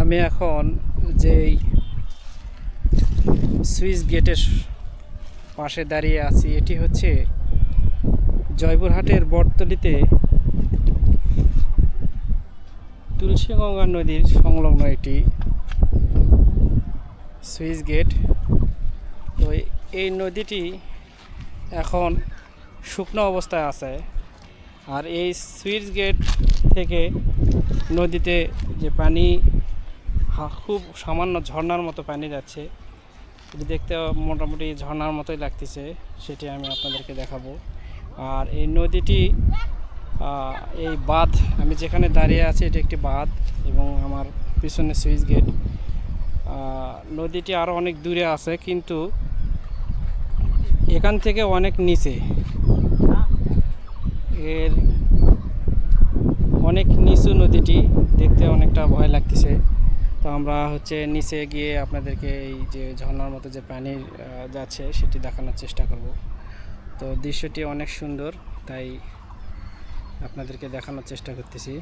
আমি এখন যেই সুইস গেটের পাশে দাঁড়িয়ে আছি, এটি হচ্ছে জয়পুরহাটের বটতলিতে তুলসীগঙ্গা নদীর সংলগ্ন এটি সুইস গেট। তো এই নদীটি এখন শুকনো অবস্থায় আছে আর এই সুইচ গেট থেকে নদীতে যে পানি খুব সামান্য ঝর্ণার মতো পানি যাচ্ছে। এটি দেখতে মোটামুটি ঝর্ণার মতোই লাগতেছে, সেটি আমি আপনাদেরকে দেখাবো। আর এই নদীটি এই বাঁধ, আমি যেখানে দাঁড়িয়ে আছি এটি একটি বাঁধ এবং আমার পিছনে সুইচ গেট। নদীটি আরও অনেক দূরে আছে, কিন্তু এখান থেকে অনেক নিচে। এর অনেক নিচু নদীটি, দেখতে অনেকটা ভয় লাগতেছে। তো আমরা হচ্ছে নিচে গিয়ে আপনাদেরকে এই যে ঝর্নার মতো যে পানি যাচ্ছে সেটি দেখানোর চেষ্টা করব। তো দৃশ্যটি অনেক সুন্দর, তাই আপনাদেরকে দেখানোর চেষ্টা করতেছি।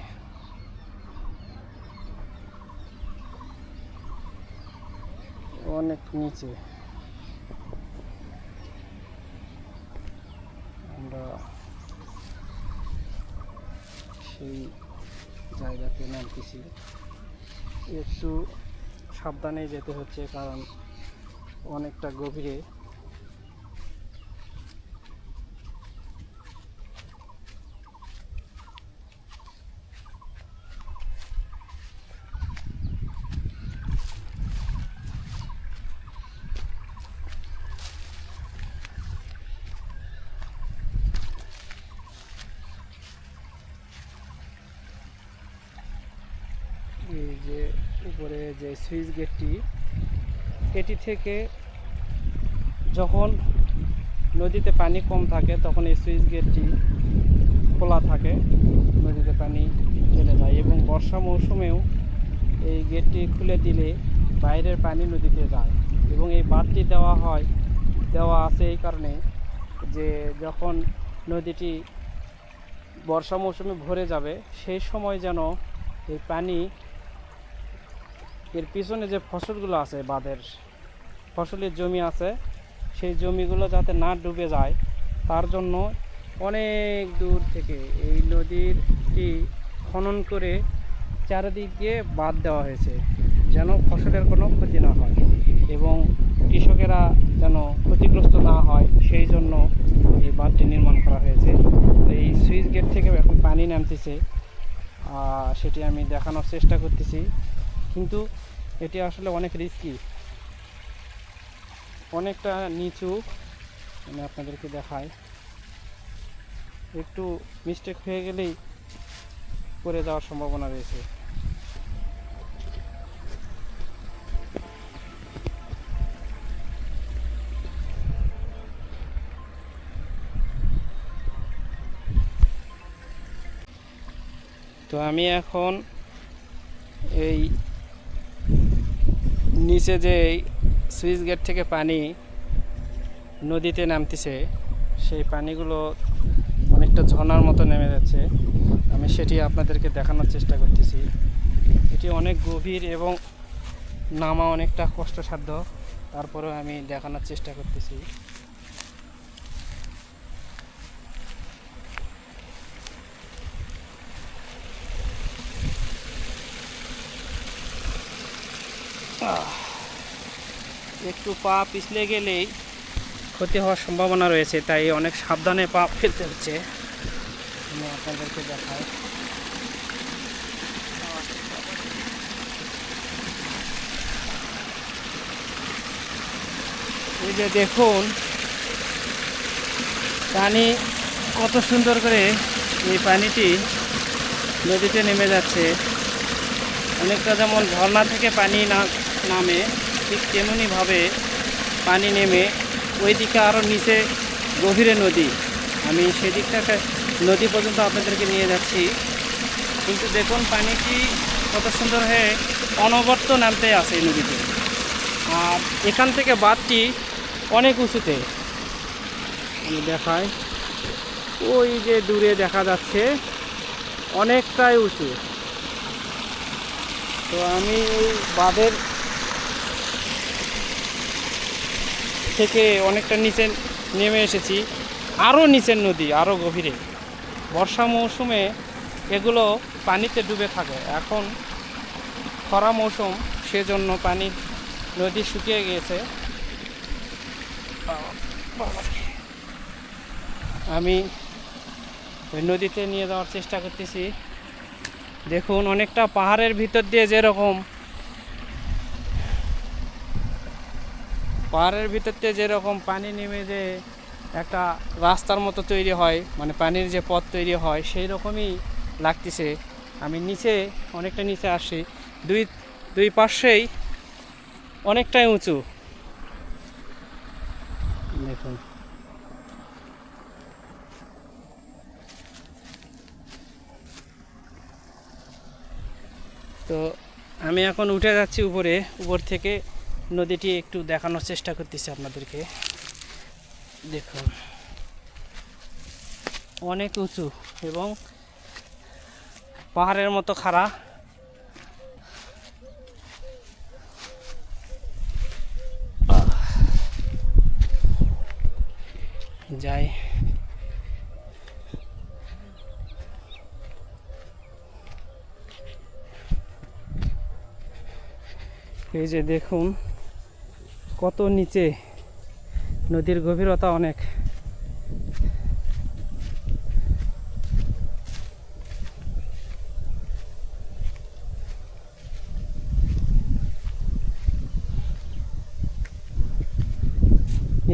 অনেক নিচে। আমরা সেই জায়গাতে নামতেছি। একটু সাবধানে যেতে হচ্ছে কারণ অনেকটা গভীরে যে উপরে যে সুইচ গেটটি, এটি থেকে যখন নদীতে পানি কম থাকে, তখন এই সুইচ গেটটি খোলা থাকে, নদীতে পানি চলে যায় এবং বর্ষা মৌসুমেও এই গেটটি খুলে দিলে বাইরের পানি নদীতে যায় এবং এই বাঁধটি দেওয়া হয়, দেওয়া আছে এই কারণে যে যখন নদীটি বর্ষা মৌসুমে ভরে যাবে, সেই সময় যেন এই পানি এর পিছনে যে ফসলগুলো আছে বাঁধের, ফসলের জমি আছে, সেই জমিগুলো যাতে না ডুবে যায়, তার জন্য অনেক দূর থেকে এই নদীরটি খনন করে চারিদিক দিয়ে বাঁধ দেওয়া হয়েছে, যেন ফসলের কোনো ক্ষতি না হয় এবং কৃষকেরা যেন ক্ষতিগ্রস্ত না হয়, সেই জন্য এই বাঁধটি নির্মাণ করা হয়েছে। এই সুইচ গেট থেকে এখন পানি নামতেছে। সেটি আমি দেখানোর চেষ্টা করতেছি। কিন্তু এটি আসলে অনেক রিস্কি অনেকটা নিচু। আমি আপনাদেরকে দেখাই। একটু মিস্টেক হয়ে গেলেই পড়ে যাওয়ার সম্ভাবনা রয়েছে। তো আমি এখন এই নিচে যে সুইচ গেট থেকে পানি নদীতে নামতেছে, সেই পানিগুলো অনেকটা ঝর্নার মতো নেমে যাচ্ছে। আমি সেটি আপনাদেরকে দেখানোর চেষ্টা করতেছি। এটি অনেক গভীর এবং নামা অনেকটা কষ্টসাধ্য। তারপরেও আমি দেখানোর চেষ্টা করতেছি। একটু পা পিছলে গেলেই ক্ষতি হওয়ার সম্ভাবনা রয়েছে, তাই অনেক সাবধানে পা ফেলতে হচ্ছে। আমি আপনাদেরকে দেখাই। এই যে দেখুন, পানি কত সুন্দর করে এই পানিটি নদীতে নেমে যাচ্ছে। অনেকটা যেমন ঝর্ণা থেকে পানি না নামে। ঠিক তেমনিভাবে পানি নেমে ওই দিকে আরও নিচে গভীরে নদী। আমি সেদিকটাকে নদী পর্যন্ত আপনাদেরকে নিয়ে যাচ্ছি। কিন্তু দেখুন, পানিটি কত সুন্দর হয়ে অনবর্ত নামতে আছে এই নদীতে। আর এখান থেকে বাঁধটি অনেক উঁচুতে। আমি দেখাই। ওই যে দূরে দেখা যাচ্ছে, অনেকটাই উঁচু। তো আমি এই বাঁধের থেকে অনেকটা নিচে নেমে এসেছি আরও নিচের নদী আরও গভীরে। বর্ষা মৌসুমে এগুলো পানিতে ডুবে থাকে। এখন খরা মৌসুম, সেজন্য পানি নদী শুকিয়ে গিয়েছে। আমি নদীতে নিয়ে যাওয়ার চেষ্টা করতেছি। দেখুন, অনেকটা পাহাড়ের ভিতর দিয়ে যেরকম পাহাড়ের ভিতর দিয়ে যেরকম পানি নেমে যে একটা রাস্তার মতো তৈরি হয় মানে পানির যে পথ তৈরি হয়, সেই রকমই লাগতেছে। আমি নিচে, অনেকটা নিচে আসি। দুই দুই পাশেই অনেকটাই উঁচু। দেখুন। তো আমি এখন উঠে যাচ্ছি উপরে, উপর থেকে নদীটি একটু দেখানোর চেষ্টা করতেছি আপনাদেরকে। দেখুন। অনেক উঁচু এবং পাহাড়ের মতো খাড়া। যাই। এই যে দেখুন কত নিচে? নদীর গভীরতা অনেক।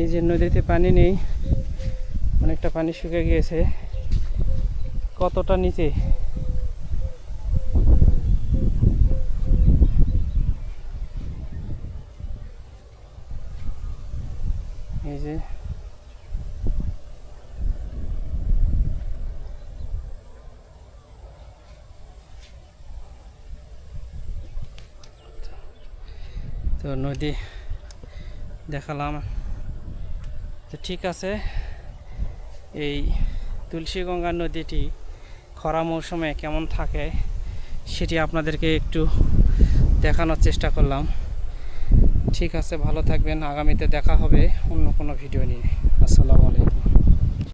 এই যে নদীতে পানি নেই, অনেকটা পানি শুকিয়ে গিয়েছে। কতটা নিচে এই যে তো নদী দেখালাম। তো ঠিক আছে, এই তুলসীগঙ্গা নদীটি খরা মৌসুমে কেমন থাকে সেটি আপনাদেরকে একটু দেখানোর চেষ্টা করলাম। ঠিক আছে, ভালো থাকবেন, আগামীতে দেখা হবে অন্য কোনো ভিডিও নিয়ে। আসসালামু আলাইকুম।